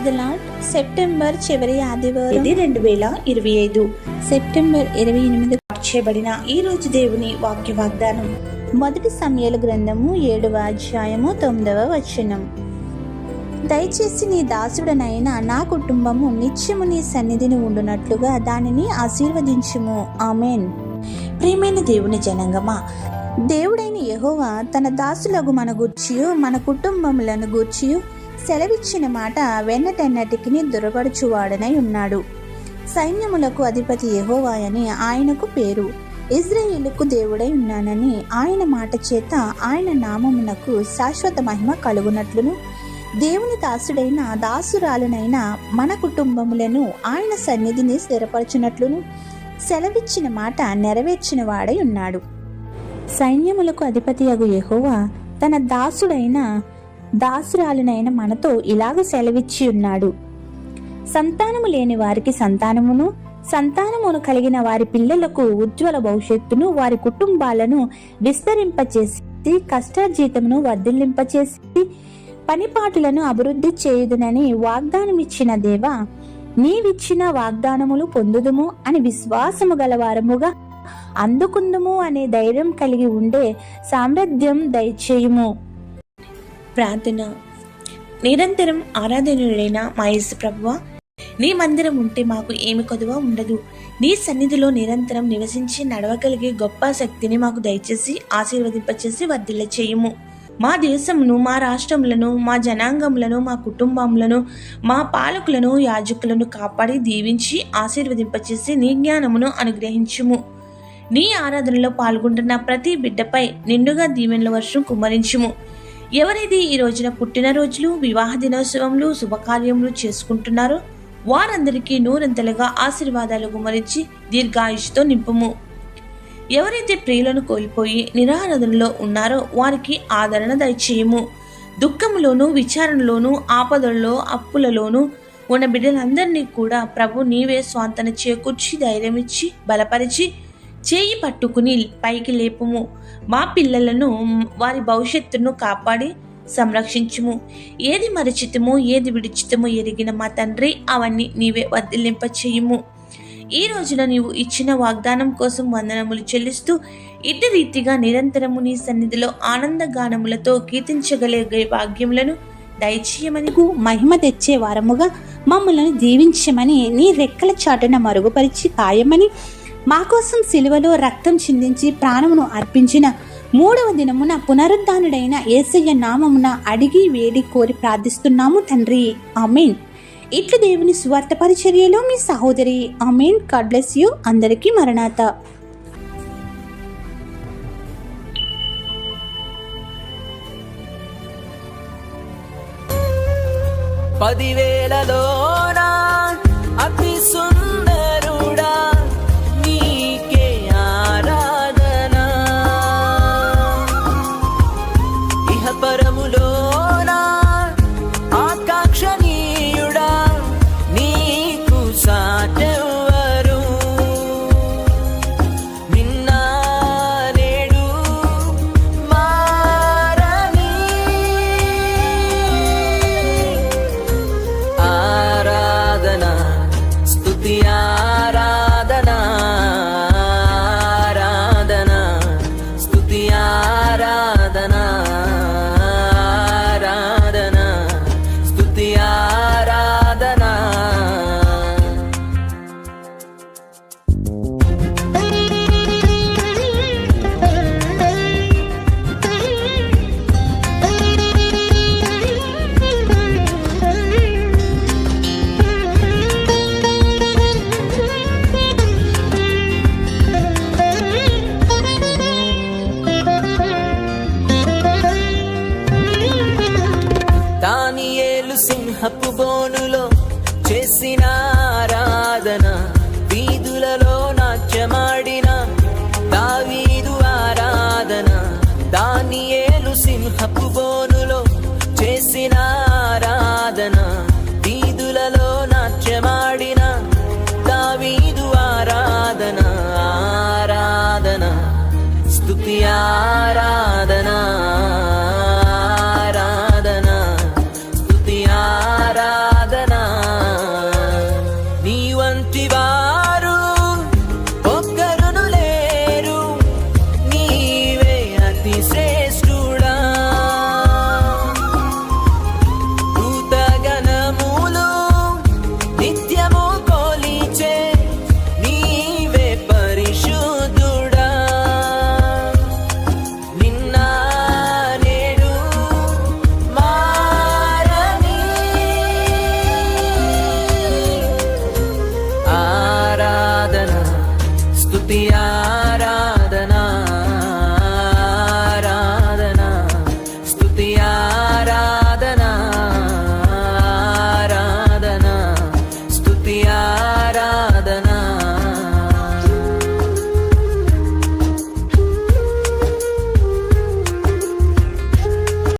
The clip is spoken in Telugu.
ద సెప్టెంబర్ చివరి ఆదివారం. ఇది రెండు వేల ఇరవై ఐదు. సెప్టెంబర్ ఇరవై ఎనిమిది చేయబడిన ఈ రోజు దేవుని వాక్య వాగ్దానం. మొదటి సమయాల గ్రంథము ఏడవ అధ్యాయము తొమ్మిదవ వచనం. దయచేసి నీ దాసుడనైన నా కుటుంబము నిత్యము నీ సన్నిధిని ఉండునట్లుగా దానిని ఆశీర్వదించుము. ఆమెన్. ప్రియమైన దేవుని జనంగమా దేవుడైన యెహోవా తన దాసులకు మన గూర్చియు మన కుటుంబములను గూర్చియు సెలవిచ్చిన మాట వెన్నటెన్నటికి దురపడుచువాడనై ఉన్నాడు. సైన్యములకు అధిపతి యహోవాయని ఆయనకు పేరు. ఇజ్రాయిలుకు దేవుడై ఉన్నానని ఆయన మాట చేత ఆయన నామమునకు శాశ్వత మహిమ కలుగునట్లును. దేవుని దాసుడైన దాసురాలునైన మన కుటుంబములను ఆయన సన్నిధిని స్థిరపరచునట్లును. సెలవిచ్చిన మాట నెరవేర్చిన వాడై ఉన్నాడు. సైన్యములకు అధిపతి అగు యహోవా తన దాసుడైన దాసురాలునైన మనతో ఇలాగ సెలవిచ్చి ఉన్నాడు. సంతానము లేని వారికి సంతానమును సంతానమును కలిగిన వారి పిల్లలకు ఉజ్వల భవిష్యత్తును వారి కుటుంబాలను విస్తరింపచేసి కష్టార్జీతమును వర్ధిల్లింపచేసి పనిపాటులను అభివృద్ధి చేయుదునని వాగ్దానమిచ్చిన దేవా నీవిచ్చిన వాగ్దానములు పొందుదుము అని విశ్వాసము గలవారముగా అందుకుందుము అనే ధైర్యం కలిగి ఉండే సామర్థ్యం దయచేయుము. ప్రార్థన. నిరంతరం ఆరాధనుడైన మా యేసు ప్రభువ నీ మందిరం ఉంటే మాకు ఏమి కొదువ ఉండదు. నీ సన్నిధిలో నిరంతరం నివసించి నడవగలిగే గొప్ప శక్తిని మాకు దయచేసి ఆశీర్వదింపచేసి వర్ధిల్ల చేయము. మా దేశమును మా రాష్ట్రములను మా జనాంగములను మా కుటుంబములను మా పాలకులను యాజకులను కాపాడి దీవించి ఆశీర్వదింపచేసి నీ జ్ఞానమును అనుగ్రహించుము. నీ ఆరాధనలో పాల్గొంటున్న ప్రతి బిడ్డపై నిండుగా దీవెనల వర్షం కుమ్మరించుము. ఎవరైతే ఈ రోజున పుట్టినరోజులు వివాహ దినోత్సవములు శుభకార్యములు చేసుకుంటున్నారో వారందరికీ నూరంతలుగా ఆశీర్వాదాలు గుమరించి దీర్ఘాయుషుతో నింపము. ఎవరైతే ప్రియులను కోల్పోయి నిరారాధనలో ఉన్నారో వారికి ఆదరణ దయచేయము. దుఃఖంలోనూ విచారణలోను ఆపదల్లో అప్పులలోను ఉన్న బిడ్డలందరినీ కూడా ప్రభు నీవే స్వాంతన చేకూర్చి ధైర్యమిచ్చి బలపరిచి చేయి పట్టుకుని పైకి లేపుము. మా పిల్లలను వారి భవిష్యత్తును కాపాడి సంరక్షించుము. ఏది మరచితమో ఏది విడిచితము ఎరిగిన మా తండ్రి అవన్నీ నీవే వర్ధిల్లింప చేయుము ఈ రోజున నీవు ఇచ్చిన వాగ్దానం కోసం వందనములు చెల్లిస్తూ ఇటు రీతిగా నిరంతరము నీ సన్నిధిలో ఆనందగానములతో కీర్తించగలిగే భాగ్యములను దయచేయమని మహిమ తెచ్చే వారముగా మమ్మలను దీవించమని నీ రెక్కల చాటున మరుగుపరిచి కాయమని మా కోసం సిలువలో రక్తం చిందించి ప్రాణమును అర్పించిన మూడవ దినమున పునరుద్ధానుడైన ఏసయ్య నామమున అడిగి వేడి కోరి ప్రార్థిస్తున్నాము తండ్రి. అమీన్ ఇట్లు దేవుని స్వార్థ పరిచర్యలో మీ సహోదరి అమీన్ గాడ్ బ్లెస్ యూ అందరికీ మరణాత. పదివేలలో అతి సింహాలు సింహపు బోనులో చేసిన ఆరాధన. వీధులలో నాట్యమాడిన దావీదు ఆరాధన. దానియేలు సింహపు బోనులో చేసిన ఆరాధన. వీధులలో నాట్యమాడిన దావీదు ఆరాధన. ఆరాధన. స్తుతి ఆరాధన. be.